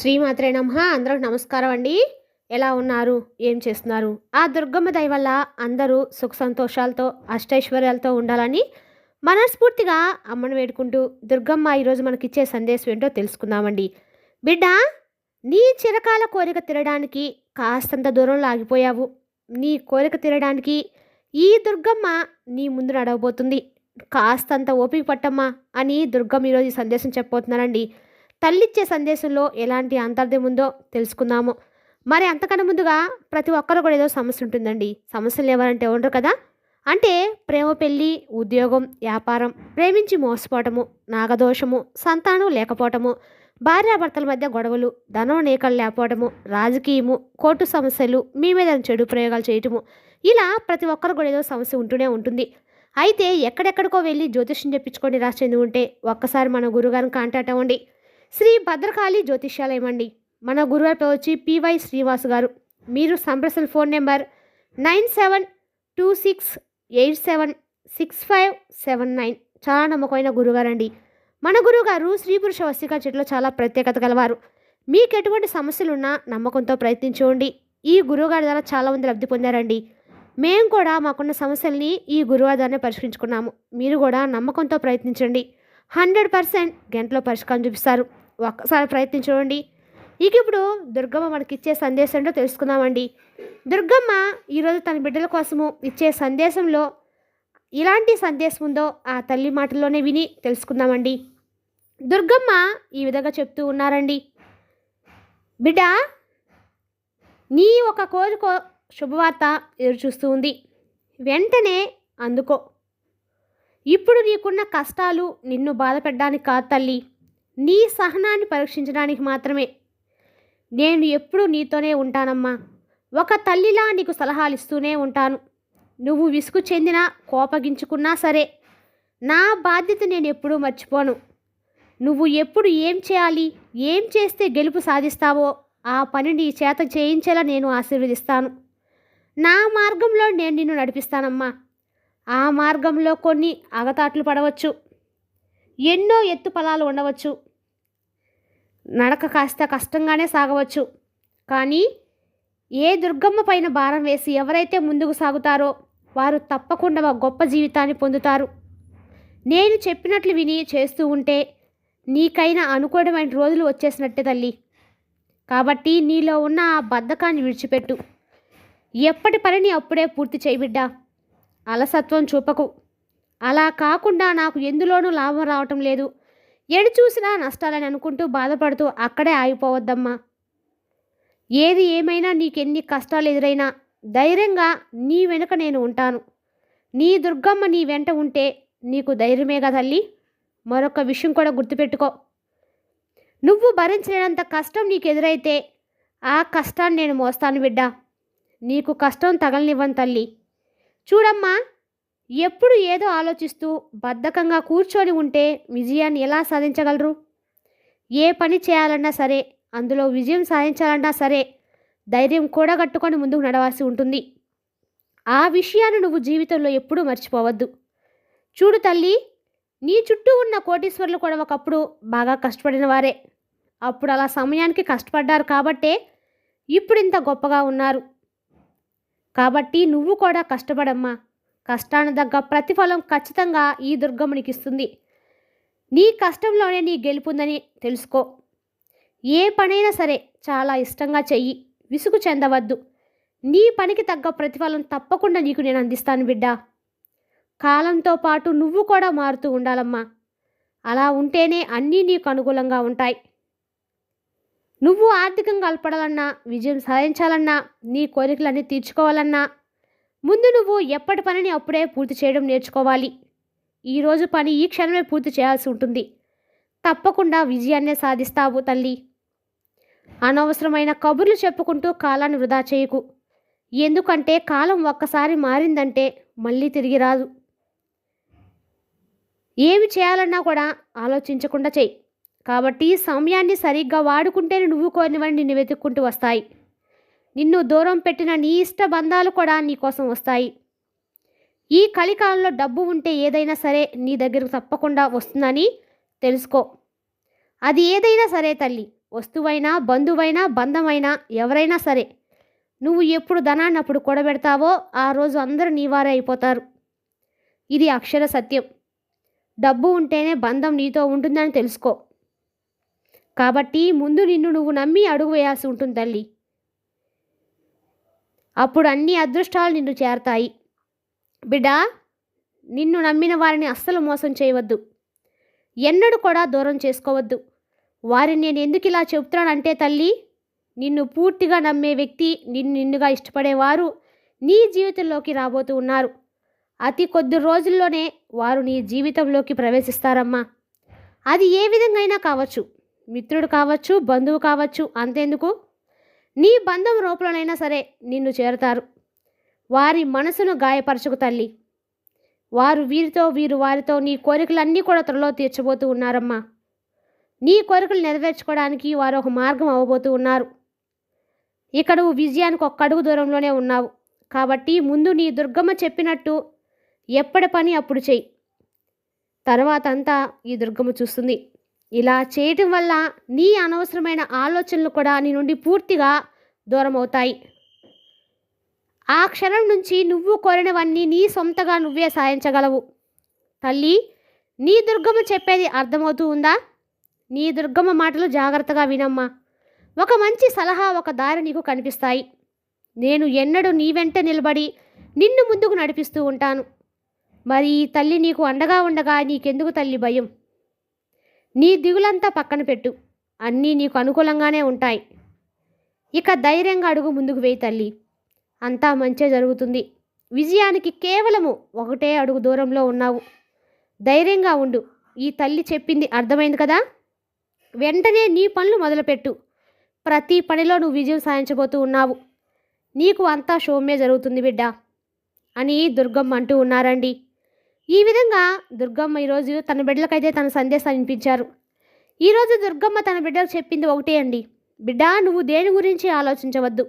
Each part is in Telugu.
శ్రీమాత్రే నమ. అందరికి నమస్కారం అండి. ఎలా ఉన్నారు? ఏం చేస్తున్నారు? ఆ దుర్గమ్మ దయ వల్ల అందరూ సుఖ సంతోషాలతో అష్టైశ్వర్యాలతో ఉండాలని మనస్ఫూర్తిగా అమ్మను వేడుకుంటూ దుర్గమ్మ ఈరోజు మనకిచ్చే సందేశం ఏంటో తెలుసుకుందామండి. బిడ్డ నీ చిరకాల కోరిక తినడానికి కాస్తంత దూరంలో ఆగిపోయావు. నీ కోరిక తినడానికి ఈ దుర్గమ్మ నీ ముందు నడవబోతుంది. కాస్తంత ఓపిక పట్టమ్మా అని దుర్గమ్మ ఈరోజు ఈ సందేశం చెప్పబోతున్నానండి తల్లిచ్చే సందేశంలో ఎలాంటి అంతర్ధం ఉందో తెలుసుకుందాము. మరి అంతకన్నా ముందుగా ప్రతి ఒక్కరు కూడా ఏదో సమస్య ఉంటుందండి. సమస్యలు ఎవరంటే ఉండరు కదా? అంటే ప్రేమ పెళ్ళి ఉద్యోగం వ్యాపారం ప్రేమించి మోసపోవటము నాగదోషము సంతానం లేకపోవటము భార్యాభర్తల మధ్య గొడవలు ధనం నేకలు లేకపోవటము రాజకీయము కోర్టు సమస్యలు మీ మీద చెడు ప్రయోగాలు చేయటము ఇలా ప్రతి ఒక్కరు కూడా ఏదో సమస్య ఉంటూనే ఉంటుంది. అయితే ఎక్కడెక్కడికో వెళ్ళి జ్యోతిష్యం చెప్పించుకొని రాసేది ఉంటే ఒక్కసారి మన గురుగారిని కాంటాక్ట్ అవ్వండి. శ్రీ భద్రకాళి జ్యోతిష్యాలయం అండి. మన గురువారి వచ్చి పివై శ్రీనివాస్ గారు. మీరు సంప్రసల్ phone number nine seven two six eight seven six five seven nine. చాలా నమ్మకమైన గురుగారండి మన గురుగారు స్త్రీ పురుష వస్తిక చెట్లో చాలా ప్రత్యేకత గలవారు. మీకు ఎటువంటి సమస్యలున్నా నమ్మకంతో ప్రయత్నించండి. ఈ గురువుగారి ద్వారా చాలామంది లబ్ధి పొందారండి. మేము కూడా మాకున్న సమస్యల్ని ఈ గురువారి ద్వారా పరిష్కరించుకున్నాము. మీరు కూడా నమ్మకంతో ప్రయత్నించండి. హండ్రెడ్ పర్సెంట్ గంటలో పరిష్కారం చూపిస్తారు. ఒక్కసారి ప్రయత్నించండి ఇక ఇప్పుడు దుర్గమ్మ మనకిచ్చే సందేశంలో సందేశం ఏంటో తెలుసుకుందామండి. దుర్గమ్మ ఈరోజు తన బిడ్డల కోసము ఇచ్చే సందేశంలో ఇలాంటి సందేశం ఉందో ఆ తల్లి మాటల్లోనే విని తెలుసుకుందామండి. దుర్గమ్మ ఈ విధంగా చెప్తూ ఉన్నారండి. బిడ్డ నీ ఒక కోరికో శుభవార్త ఎదురు చూస్తూ ఉంది. వెంటనే అందుకో. ఇప్పుడు నీకున్న కష్టాలు నిన్ను బాధపెట్టడానికి కాదు తల్లి. నీ సహనాన్ని పరీక్షించడానికి మాత్రమే. నేను ఎప్పుడూ నీతోనే ఉంటానమ్మా. ఒక తల్లిలా నీకు సలహాలు ఇస్తూనే ఉంటాను. నువ్వు విసుగు చెందినా కోపగించుకున్నా సరే నా బాధ్యత నేను ఎప్పుడూ మర్చిపోను. నువ్వు ఎప్పుడు ఏం చేయాలి ఏం చేస్తే గెలుపు సాధిస్తావో ఆ పని నీ చేత చేయించేలా నేను ఆశీర్వదిస్తాను. నా మార్గంలో నేను నిన్ను నడిపిస్తానమ్మా. ఆ మార్గంలో కొన్ని అగతాట్లు పడవచ్చు. ఎన్నో ఎత్తు పొలాలు ఉండవచ్చు. నడక కాస్త కష్టంగానే సాగవచ్చు. కానీ ఏ దుర్గమ్మ పైన భారం వేసి ఎవరైతే ముందుకు సాగుతారో వారు తప్పకుండా ఒక గొప్ప జీవితాన్ని పొందుతారు. నేను చెప్పినట్లు విని చేస్తూ ఉంటే నీకైనా అనుకూలమైన రోజులు వచ్చేసినట్టే తల్లి. కాబట్టి నీలో ఉన్న ఆ బద్ధకాన్ని విడిచిపెట్టు. ఎప్పటి పనిని అప్పుడే పూర్తి చేయబిడ్డా అలసత్వం చూపకు. అలా కాకుండా నాకు ఎందులోనూ లాభం రావటం లేదు. ఎడు చూసినా నష్టాలని అనుకుంటూ బాధపడుతూ అక్కడే ఆగిపోవద్దమ్మా. ఏది ఏమైనా నీకెన్ని కష్టాలు ఎదురైనా ధైర్యంగా నీ వెనుక నేను ఉంటాను. నీ దుర్గమ్మ నీ వెంట ఉంటే నీకు ధైర్యమేగా తల్లి. మరొక విషయం కూడా గుర్తుపెట్టుకో. నువ్వు భరించలేనంత కష్టం నీకు ఎదురైతే ఆ కష్టాన్ని నేను మోస్తాను బిడ్డ. నీకు కష్టం తగలనివ్వను తల్లి. చూడమ్మా ఎప్పుడు ఏదో ఆలోచిస్తూ బద్ధకంగా కూర్చొని ఉంటే విజయాన్ని ఎలా సాధించగలరు? ఏ పని చేయాలన్నా సరే అందులో విజయం సాధించాలన్నా సరే ధైర్యం కూడా కట్టుకొని ముందుకు నడవాల్సి ఉంటుంది. ఆ విషయాన్ని నువ్వు జీవితంలో ఎప్పుడూ మర్చిపోవద్దు. చూడు తల్లి నీ చుట్టూ ఉన్న కోటీశ్వరులు కూడా ఒకప్పుడు బాగా కష్టపడిన వారే. అప్పుడు అలా సమయానికి కష్టపడ్డారు కాబట్టే ఇప్పుడు ఇంత గొప్పగా ఉన్నారు. కాబట్టి నువ్వు కూడా కష్టపడమ్మా. కష్టాన్ని తగ్గ ప్రతిఫలం ఖచ్చితంగా ఈ దుర్గమ్మనికి ఇస్తుంది నీ కష్టంలోనే నీ గెలుపుందని తెలుసుకో. ఏ పనైనా సరే చాలా ఇష్టంగా చెయ్యి. విసుగు చెందవద్దు. నీ పనికి తగ్గ ప్రతిఫలం తప్పకుండా నీకు నేను అందిస్తాను బిడ్డా. కాలంతో పాటు నువ్వు కూడా మారుతూ ఉండాలమ్మా. అలా ఉంటేనే అన్నీ నీకు అనుకూలంగా ఉంటాయి. నువ్వు ఆర్థికంగా కలపడాలన్నా విజయం సాధించాలన్నా నీ కోరికలన్నీ తీర్చుకోవాలన్నా ముందు నువ్వు ఎప్పటి పనిని అప్పుడే పూర్తి చేయడం నేర్చుకోవాలి. ఈరోజు పని ఈ క్షణమే పూర్తి చేయాల్సి ఉంటుంది. తప్పకుండా విజయాన్నే సాధిస్తావు తల్లి. అనవసరమైన కబుర్లు చెప్పుకుంటూ కాలాన్ని వృధా చేయకు. ఎందుకంటే కాలం ఒక్కసారి మారిందంటే మళ్ళీ తిరిగి రాదు. ఏమి చేయాలన్నా కూడా ఆలోచించకుండా చెయ్యి కాబట్టి సమయాన్ని సరిగ్గా వాడుకుంటేనే నువ్వు కోరినవన్నీ నిన్ను వెతుక్కుంటూ వస్తాయి. నిన్ను దూరం పెట్టిన నీ ఇష్ట బంధాలు కూడా నీకోసం వస్తాయి. ఈ కలికాలంలో డబ్బు ఉంటే ఏదైనా సరే నీ దగ్గరకు తప్పకుండా వస్తుందని తెలుసుకో. అది ఏదైనా సరే తల్లి వస్తువైనా బంధువైనా బంధమైనా ఎవరైనా సరే. నువ్వు ఎప్పుడు ధనాన్ని అప్పుడు కూడబెడతావో ఆ రోజు అందరూ నీవారే అయిపోతారు. ఇది అక్షర సత్యం. డబ్బు ఉంటేనే బంధం నీతో ఉంటుందని తెలుసుకో. కాబట్టి ముందు నిన్ను నువ్వు నమ్మి అడుగు వేయాల్సి ఉంటుంది తల్లి. అప్పుడు అన్ని అదృష్టాలు నిన్ను చేరతాయి. బిడ్డ నిన్ను నమ్మిన వారిని అస్సలు మోసం చేయవద్దు. ఎన్నడూ కూడా దూరం చేసుకోవద్దు. వారిని నేను ఎందుకు ఇలా చెబుతానంటే తల్లి నిన్ను పూర్తిగా నమ్మే వ్యక్తి నిన్ను నిన్నుగా ఇష్టపడేవారు నీ జీవితంలోకి రాబోతూ ఉన్నారు. అతి కొద్ది రోజుల్లోనే వారు నీ జీవితంలోకి ప్రవేశిస్తారమ్మా. అది ఏ విధంగా అయినా కావచ్చు. మిత్రుడు కావచ్చు బంధువు కావచ్చు అంతేందుకు? నీ బంధం రూపంలోనైనా సరే నిన్ను చేరుతారు. వారి మనసును గాయపరచుకు తల్లి. వారు వీరితో వీరు వారితో నీ కోరికలన్నీ కూడా త్వరలో తీర్చబోతూ ఉన్నారమ్మా. నీ కోరికలు నెరవేర్చుకోవడానికి వారు ఒక మార్గం అవ్వబోతూ ఉన్నారు. ఇక్కడ విజయానికి ఒక్క అడుగు దూరంలోనే ఉన్నావు. కాబట్టి ముందు నీ దుర్గమ్మ చెప్పినట్టు ఎప్పటి పని అప్పుడు చెయ్యి. తర్వాత అంతా ఈ దుర్గమ్మ చూస్తుంది. ఇలా చేయటం వల్ల నీ అనవసరమైన ఆలోచనలు కూడా నీ నుండి పూర్తిగా దూరం అవుతాయి. ఆ క్షణం నుంచి నువ్వు కోరినవన్నీ నీ సొంతగా నువ్వే సాధించగలవు. తల్లి నీ దుర్గమ్మ చెప్పేది అర్థమవుతూ ఉందా? నీ దుర్గమ్మ మాటలు జాగ్రత్తగా వినమ్మా. ఒక మంచి సలహా ఒక దారి నీకు కనిపిస్తాయి. నేను ఎన్నడూ నీ వెంట నిలబడి నిన్ను ముందుకు నడిపిస్తూ ఉంటాను. మరి తల్లి నీకు అండగా ఉండగా నీకెందుకు తల్లి భయం? నీ దిగులంతా పక్కన పెట్టు. అన్నీ నీకు అనుకూలంగానే ఉంటాయి. ఇక ధైర్యంగా అడుగు ముందుకు వేయి తల్లి. అంతా మంచే జరుగుతుంది. విజయానికి కేవలము ఒకటే అడుగు దూరంలో ఉన్నావు. ధైర్యంగా ఉండు. ఈ తల్లి చెప్పింది అర్థమైంది కదా? వెంటనే నీ పనులు మొదలుపెట్టు. ప్రతి పనిలో నువ్వు విజయం సాధించబోతూ ఉన్నావు. నీకు అంతా షోమ్మే జరుగుతుంది బిడ్డ. అని దుర్గమ్మ అంటూ ఉన్నారండి. ఈ విధంగా దుర్గమ్మ ఈరోజు తన బిడ్డలకైతే తన సందేశం వినిపించారు. ఈరోజు దుర్గమ్మ తన బిడ్డలకు చెప్పింది ఒకటే అండి. బిడ్డ నువ్వు దేని గురించి ఆలోచించవద్దు.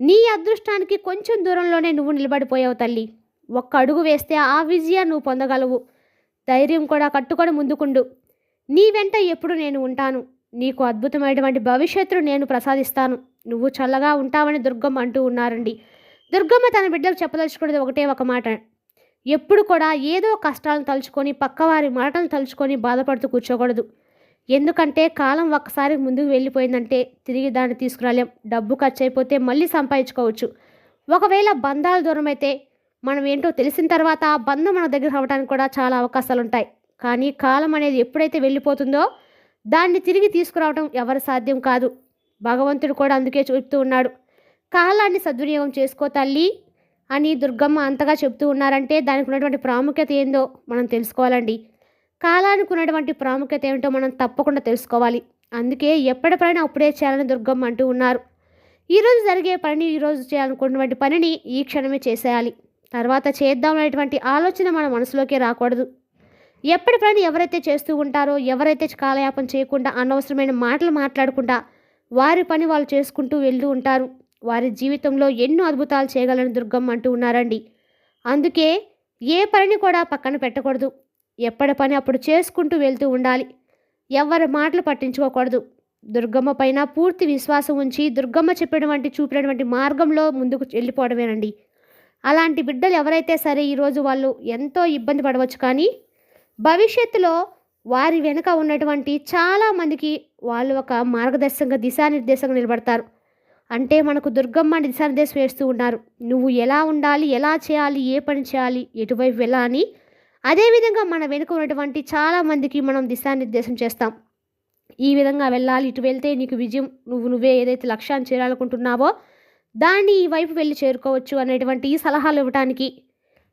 నీ అదృష్టానికి కొంచెం దూరంలోనే నువ్వు నిలబడిపోయావు తల్లి. ఒక్క అడుగు వేస్తే ఆ విజయాన్ని నువ్వు పొందగలవు. ధైర్యం కూడా కట్టుకొని ముందుకుండు. నీ వెంట ఎప్పుడు నేను ఉంటాను. నీకు అద్భుతమైనటువంటి భవిష్యత్తును నేను ప్రసాదిస్తాను. నువ్వు చల్లగా ఉంటావని దుర్గమ్మ అంటూ ఉన్నారండి. దుర్గమ్మ తన బిడ్డలు చెప్పదలుచుకున్నది ఒకటే ఒక మాట. ఎప్పుడు కూడా ఏదో కష్టాలను తలుచుకొని పక్కవారి మాటలు తలుచుకొని బాధపడుతూ కూర్చోకూడదు. ఎందుకంటే కాలం ఒక్కసారి ముందుకు వెళ్ళిపోయిందంటే తిరిగి దాన్ని తీసుకురాలేం. డబ్బు ఖర్చు అయిపోతే మళ్ళీ సంపాదించుకోవచ్చు. ఒకవేళ బంధాలు దూరం అయితే మనం ఏంటో తెలిసిన తర్వాత ఆ బంధం మన దగ్గర అవ్వడానికి కూడా చాలా అవకాశాలు ఉంటాయి కానీ కాలం అనేది ఎప్పుడైతే వెళ్ళిపోతుందో దాన్ని తిరిగి తీసుకురావడం ఎవరి సాధ్యం కాదు. భగవంతుడు కూడా అందుకే చెప్తూ ఉన్నాడు. కాలాన్ని సద్వినియోగం చేసుకో తల్లి. అని దుర్గమ్మ అంతగా చెప్తూ ఉన్నారంటే దానికి ఉన్నటువంటి ప్రాముఖ్యత ఏందో మనం తెలుసుకోవాలండి. కాలానికి ఉన్నటువంటి ప్రాముఖ్యత ఏమిటో మనం తప్పకుండా తెలుసుకోవాలి. అందుకే ఎప్పటిపైనా అప్పుడే చేయాలని దుర్గమ్మ అంటూ ఉన్నారు. ఈరోజు జరిగే పనిని ఈరోజు చేయాలనుకున్నటువంటి పనిని ఈ క్షణమే చేసేయాలి. తర్వాత చేద్దాం అనేటువంటి ఆలోచన మన మనసులోకి రాకూడదు. ఎప్పటి పని ఎవరైతే చేస్తూ ఉంటారో ఎవరైతే కాలయాపన చేయకుండా అనవసరమైన మాటలు మాట్లాడకుండా వారి పని వాళ్ళు చేసుకుంటూ వెళ్తూ ఉంటారు. వారి జీవితంలో ఎన్నో అద్భుతాలు చేయగలని దుర్గమ్మ అంటూ ఉన్నారండి. అందుకే ఏ పనిని కూడా పక్కన పెట్టకూడదు. ఎప్పటి పని అప్పుడు చేసుకుంటూ వెళ్తూ ఉండాలి. ఎవరి మాటలు పట్టించుకోకూడదు. దుర్గమ్మ పైన పూర్తి విశ్వాసం ఉంచి దుర్గమ్మ చెప్పినటువంటి చూపినటువంటి మార్గంలో ముందుకు వెళ్ళిపోవడమేనండి. అలాంటి బిడ్డలు ఎవరైతే సరే ఈరోజు వాళ్ళు ఎంతో ఇబ్బంది పడవచ్చు కానీ భవిష్యత్తులో వారి వెనుక ఉన్నటువంటి చాలామందికి వాళ్ళు ఒక మార్గదర్శకంగా దిశానిర్దేశంగా నిలబడతారు. అంటే మనకు దుర్గమ్మ దిశానిర్దేశం వేస్తూ ఉన్నారు. నువ్వు ఎలా ఉండాలి ఎలా చేయాలి ఏ పని చేయాలి ఎటువైపు వెళ్ళాలి? అదేవిధంగా మన వెనుక ఉన్నటువంటి చాలామందికి మనం దిశానిర్దేశం చేస్తాం. ఈ విధంగా వెళ్ళాలి ఇటు వెళ్తే నీకు విజయం నువ్వు నువ్వే ఏదైతే లక్ష్యాన్ని చేరాలనుకుంటున్నావో దాన్ని ఈ వైపు వెళ్ళి చేరుకోవచ్చు అనేటువంటి ఈ సలహాలు ఇవ్వడానికి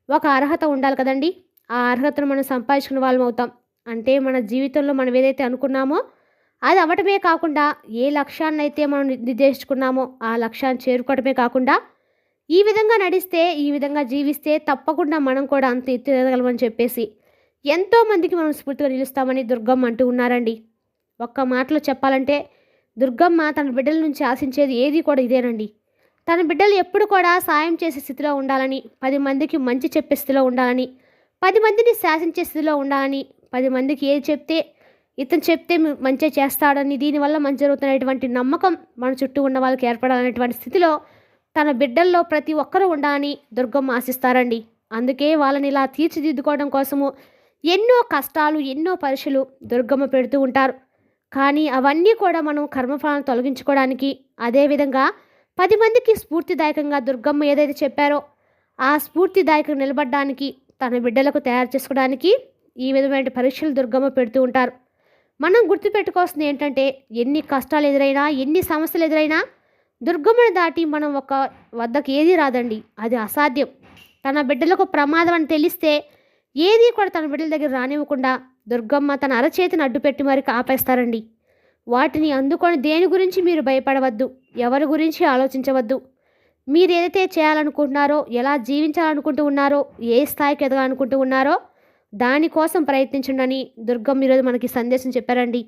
ఒక అర్హత ఉండాలి కదండి. ఆ అర్హతను మనం సంపాదించుకున్న వాళ్ళం అవుతాం. అంటే మన జీవితంలో మనం ఏదైతే అనుకున్నామో అది అవ్వటమే కాకుండా ఏ లక్ష్యాన్నైతే మనం నిర్దేశించుకున్నామో ఆ లక్ష్యాన్ని చేరుకోవటమే కాకుండా ఈ విధంగా నడిస్తే ఈ విధంగా జీవిస్తే తప్పకుండా మనం కూడా అంత ఎత్తుగలమని చెప్పేసి ఎంతోమందికి మనం స్ఫూర్తిగా నిలుస్తామని దుర్గమ్మ అంటూ ఉన్నారండి. ఒక్క మాటలో చెప్పాలంటే దుర్గమ్మ తన బిడ్డల నుంచి ఆశించేది ఏది కూడా ఇదేనండి. తన బిడ్డలు ఎప్పుడు కూడా సాయం చేసే స్థితిలో ఉండాలని పది మందికి మంచి చెప్పే స్థితిలో ఉండాలని పది మందిని శాసించే స్థితిలో ఉండాలని పది మందికి ఏది చెప్తే ఇతను చెప్తే మంచిగా చేస్తాడని దీనివల్ల మంచి జరుగుతున్నటువంటి నమ్మకం మన చుట్టూ ఉన్న వాళ్ళకి ఏర్పడాలనేటువంటి స్థితిలో తన బిడ్డల్లో ప్రతి ఒక్కరూ ఉండాలని దుర్గమ్మ ఆశిస్తారండి. అందుకే వాళ్ళని ఇలా తీర్చిదిద్దుకోవడం కోసము ఎన్నో కష్టాలు ఎన్నో పరీక్షలు దుర్గమ్మ పెడుతూ ఉంటారు. కానీ అవన్నీ కూడా మనం కర్మఫలాలను తొలగించుకోవడానికి అదేవిధంగా పది మందికి స్ఫూర్తిదాయకంగా దుర్గమ్మ ఏదైతే చెప్పారో ఆ స్ఫూర్తిదాయకంగా నిలబడడానికి తన బిడ్డలకు తయారు చేసుకోవడానికి ఈ విధమైన పరీక్షలు దుర్గమ్మ పెడుతూ ఉంటారు. మనం గుర్తుపెట్టుకోవాల్సింది ఏంటంటే ఎన్ని కష్టాలు ఎదురైనా ఎన్ని సమస్యలు ఎదురైనా దుర్గమ్మను దాటి మనం ఒక వద్దకు ఏది రాదండి. అది అసాధ్యం. తన బిడ్డలకు ప్రమాదం అని తెలిస్తే ఏది కూడా తన బిడ్డల దగ్గర రానివ్వకుండా దుర్గమ్మ తన అరచేతిని అడ్డుపెట్టి మరి ఆపేస్తారండి వాటిని అందుకొని దేని గురించి మీరు భయపడవద్దు ఎవరి గురించి ఆలోచించవద్దు. మీరు ఏదైతే చేయాలనుకుంటున్నారో ఎలా జీవించాలనుకుంటూ ఉన్నారో ఏ స్థాయికి ఎదగాలనుకుంటూ ఉన్నారో దానికోసం ప్రయత్నించండి అని దుర్గమ్మ ఈరోజు మనకి సందేశం చెప్పారండి.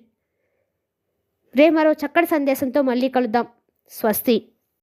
రే మరో చక్కటి సందేశంతో మళ్ళీ కలుద్దాం. స్వస్తి.